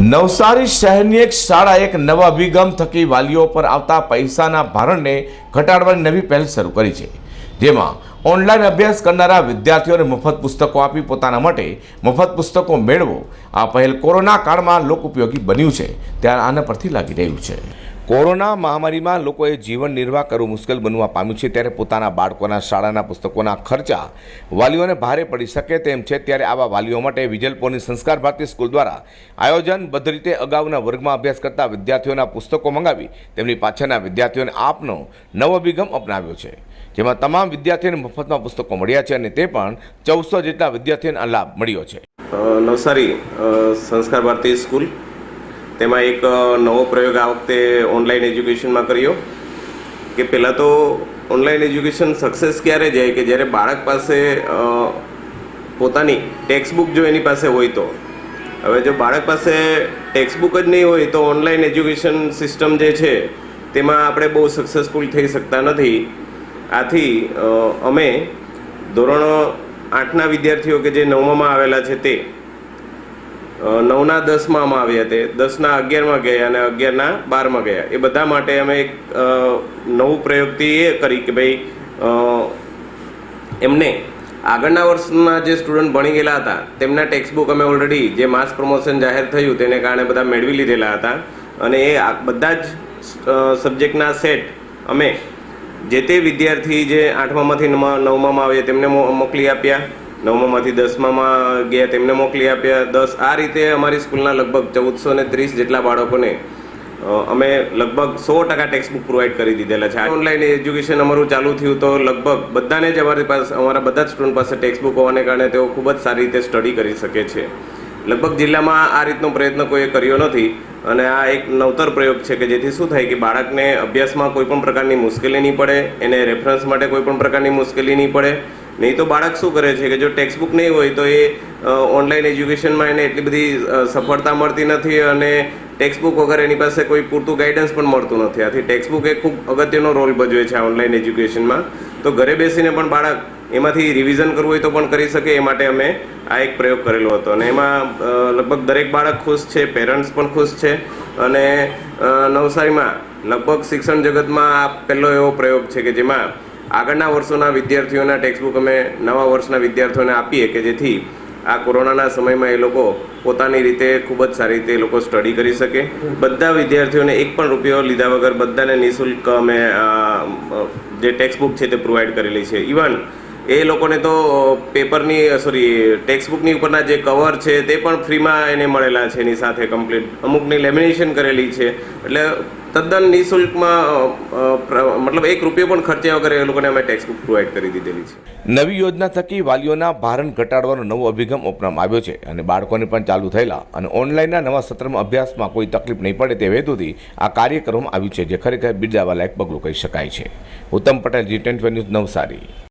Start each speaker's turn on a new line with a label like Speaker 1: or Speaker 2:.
Speaker 1: નવસારી શહેરની એક શાળા એક નવા અભિગમ થકી વાલીઓ પર આવતા પૈસાના ભારણને ઘટાડવાની નવી પહેલ શરૂ કરી છે. જેમાં ઓનલાઈન અભ્યાસ કરનારા વિદ્યાર્થીઓને મફત પુસ્તકો આપી પોતાના માટે મફત પુસ્તકો મેળવો. આ પહેલ કોરોના કાળમાં લોક ઉપયોગી બન્યું છે. ત્યારે આના પરથી લાગી રહ્યું છે. કોરોના મહામારીમાં લોકોએ જીવન નિર્વાહ કરવું મુશ્કેલ બનવા પામ્યું છે. ત્યારે પોતાના બાળકોના શાળાના પુસ્તકોના ખર્ચા વાલીઓને ભારે પડી શકે તેમ છે. ત્યારે આવા વાલીઓ માટે વિજલપોરની સંસ્કાર ભારતી સ્કૂલ દ્વારા આયોજનબદ્ધ રીતે અગાઉના વર્ગમાં અભ્યાસ કરતા વિદ્યાર્થીઓના પુસ્તકો મંગાવી તેમની પાછળના વિદ્યાર્થીઓને આપનો નવો અભિગમ અપનાવ્યો છે. જેમાં તમામ વિદ્યાર્થીઓને મફતમાં પુસ્તકો મળ્યા છે અને તે પણ ચૌદસો જેટલા વિદ્યાર્થીઓને લાભ મળ્યો છે.
Speaker 2: નવસારી સંસ્કાર ભારતી સ્કૂલ તેમાં એક નવો પ્રયોગ આ વખતે ઓનલાઈન એજ્યુકેશનમાં કર્યો કે પહેલાં તો ઓનલાઈન એજ્યુકેશન સક્સેસ ક્યારે જાય કે જ્યારે બાળક પાસે પોતાની ટેક્સ્ટબુક જો એની પાસે હોય તો. હવે જો બાળક પાસે ટેક્સ્ટબુક જ નહીં હોય તો ઓનલાઈન એજ્યુકેશન સિસ્ટમ જે છે તેમાં આપણે બહુ સક્સેસફુલ થઈ શકતા નથી. આથી અમે ધોરણ આઠના વિદ્યાર્થીઓ કે જે નવમામાં આવેલા છે તે નવના દસમાં આવ્યા તે દસના અગિયારમાં ગયા અને અગિયારના બારમાં ગયા. એ બધા માટે અમે એક નવું પ્રયોગથી એ કરી કે ભાઈ એમને આગળના વર્ષના જે સ્ટુડન્ટ ભણી ગયેલા હતા, તેમના ટેક્સ્ટબુક અમે ઓલરેડી જે માસ પ્રમોશન જાહેર થયું તેને કારણે બધા મેળવી લીધેલા હતા. અને એ બધા જ સબ્જેક્ટના સેટ અમે જે તે વિદ્યાર્થી જે આઠમામાંથી નવમા નવમામાં આવે તેમને મોકલી આપ્યા. નવમામાંથી દસમામાં ગયા, તેમને મોકલી આપ્યા. દસ, આ રીતે અમારી સ્કૂલના લગભગ ચૌદસો ને ત્રીસ જેટલા બાળકોને અમે લગભગ સો ટકા ટેક્સ્ટબુક પ્રોવાઈડ કરી દીધેલા છે. ઓનલાઈન એજ્યુકેશન અમારું ચાલુ થયું તો લગભગ બધાને જ અમારી પાસે અમારા બધા જ સ્ટુડન્ટ પાસે ટેક્સ્ટબુક હોવાને કારણે તેઓ ખૂબ જ સારી રીતે સ્ટડી કરી શકે છે. લગભગ જિલ્લામાં આ રીતનો પ્રયત્ન કોઈએ કર્યો નથી અને આ એક નવતર પ્રયોગ છે કે જેથી શું થાય કે બાળકને અભ્યાસમાં કોઈ પણ પ્રકારની મુશ્કેલી નહીં પડે, એને રેફરન્સ માટે કોઈ પણ પ્રકારની મુશ્કેલી નહીં પડે નહીં તો બાળક શું કરે છે કે જો ટેક્સ્ટબુક નહીં હોય તો એ ઓનલાઈન એજ્યુકેશનમાં એને એટલી બધી સફળતા મળતી નથી અને ટેક્સ્ટબુક વગર એની પાસે કોઈ પૂરતું ગાઈડન્સ પણ મળતું નથી. આથી ટેક્સ્ટબુક એ ખૂબ અગત્યનો રોલ ભજવે છે ઓનલાઈન એજ્યુકેશનમાં તો ઘરે બેસીને પણ બાળક એમાંથી રિવિઝન કરવું હોય તો પણ કરી શકે, એ માટે અમે આ એક પ્રયોગ કરેલો હતો. અને એમાં લગભગ દરેક બાળક ખુશ છે પેરેન્ટ્સ પણ ખુશ છે અને નવસારીમાં લગભગ શિક્ષણ જગતમાં આ પહેલો એવો પ્રયોગ છે કે જેમાં આગળના વર્ષોના વિદ્યાર્થીઓના ટેક્સ્ટબુક અમે નવા વર્ષના વિદ્યાર્થીઓને આપીએ કે જેથી આ કોરોનાના સમયમાં એ લોકો પોતાની રીતે ખૂબ જ સારી રીતે એ લોકો સ્ટડી કરી શકે. બધા વિદ્યાર્થીઓને એક પણ રૂપિયો લીધા વગર બધાને નિઃશુલ્ક અમે જે ટેક્સ્ટબુક છે તે પ્રોવાઈડ કરેલી છે. ઇવન એ લોકોને તો પેપરની સોરી ટેક્સ્ટબુકની ઉપરના જે કવર છે તે પણ ફ્રીમાં એને મળેલા છે એની સાથે કમ્પ્લીટ અમુકની લેમિનેશન કરેલી છે. એટલે તદ્દન નિઃશુલ્કમાં મતલબ એક રૂપિયો પણ ખર્ચ્યા વગર એ લોકોને અમે ટેક્સ્ટબુક પ્રોવાઈડ કરી દીધેલી છે.
Speaker 1: નવી યોજના થકી વાલીઓના ભારણ ઘટાડવાનો નવો અભિગમ અપનાવવામાં આવ્યો છે અને બાળકોને પણ ચાલુ થયેલા અને ઓનલાઈનના નવા સત્રમાં અભ્યાસમાં કોઈ તકલીફ નહીં પડે તે હેતુથી આ કાર્ય કરવામાં આવ્યું છે, જે ખરેખર બિરદાવાલાયક પગલું કહી શકાય છે. Uttam Patel Zee twenty news Navsari.